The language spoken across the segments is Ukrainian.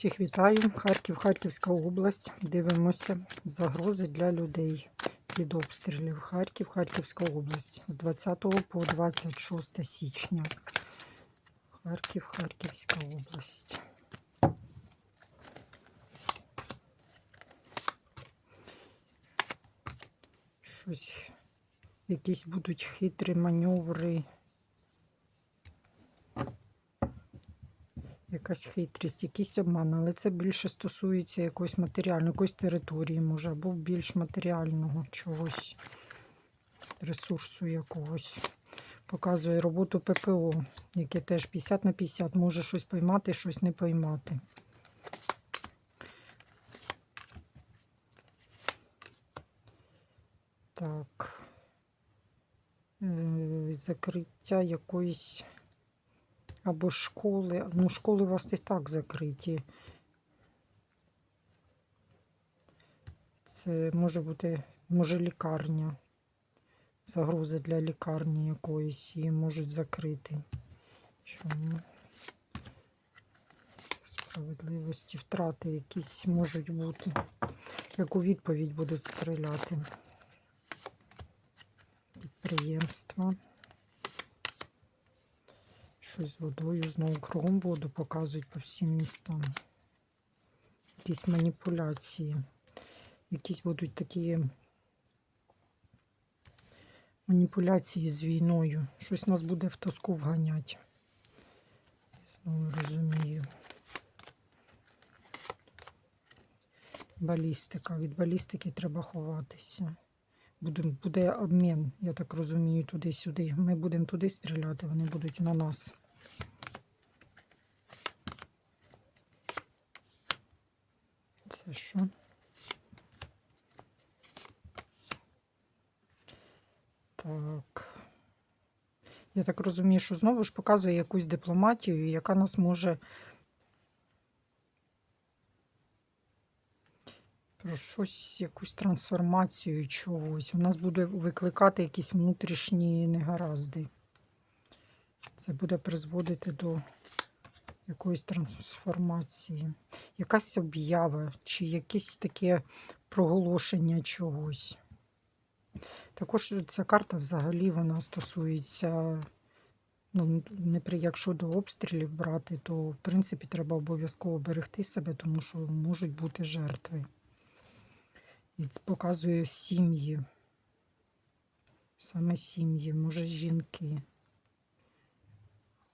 Всіх вітаю. Харків, Харківська область. Дивимося загрози для людей від обстрілів. Харків, Харківська область з 20 по 26 січня. Харків, Харківська область. Щось, якісь будуть хитрі маневри. Якась хитрість, якийсь обман, але це більше стосується якоїсь матеріальної, якоїсь території, може, або більш матеріального чогось, ресурсу якогось. Показує роботу ППО, яке теж 50 на 50, може щось поймати, щось не поймати. Так. Е, Закриття якоїсь або школи. Ну, школи у вас і так закриті. Це може бути, може, лікарня. Загрози для лікарні якоїсь її можуть закрити. Що ну, справедливості, втрати якісь можуть бути. Яку відповідь будуть стріляти. Підприємства. Щось з водою, знову кругом воду показують по всім містам. Якісь маніпуляції. Якісь будуть такі маніпуляції з війною. Щось нас буде в тоску вганять. Знову розумію. Балістика. Від балістики треба ховатися. Буде, буде обмін, я так розумію, туди-сюди. Ми будемо туди стріляти, вони будуть на нас. Це що? Так. Я так розумію, що знову ж показує якусь дипломатію, яка нас може про щось, якусь трансформацію чогось. У нас буде викликати якісь внутрішні негаразди. Це буде призводити до якоїсь трансформації. Якась об'ява чи якесь таке проголошення чогось. Також ця карта взагалі вона стосується, ну, не при, якщо до обстрілів брати, то в принципі треба обов'язково берегти себе, тому що можуть бути жертви. І це показує сім'ї. Саме сім'ї, може жінки.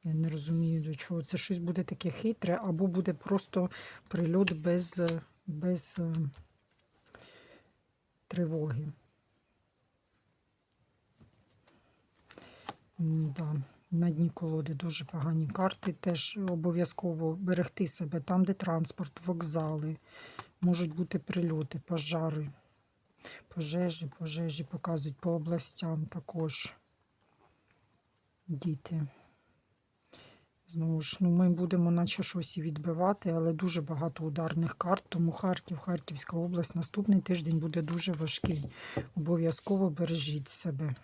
Я не розумію, до чого. Це щось буде таке хитре, або буде просто прильот без, без е, тривоги. Да. На дні колоди дуже погані карти. Теж обов'язково берегти себе там, де транспорт, вокзали. Можуть бути прильоти, пожари, пожежі, пожежі показують по областям також. Діти. Знову ж, ну, ми будемо наче щось і відбивати, але дуже багато ударних карт. Тому Харків, Харківська область наступний тиждень буде дуже важкий. Обов'язково бережіть себе.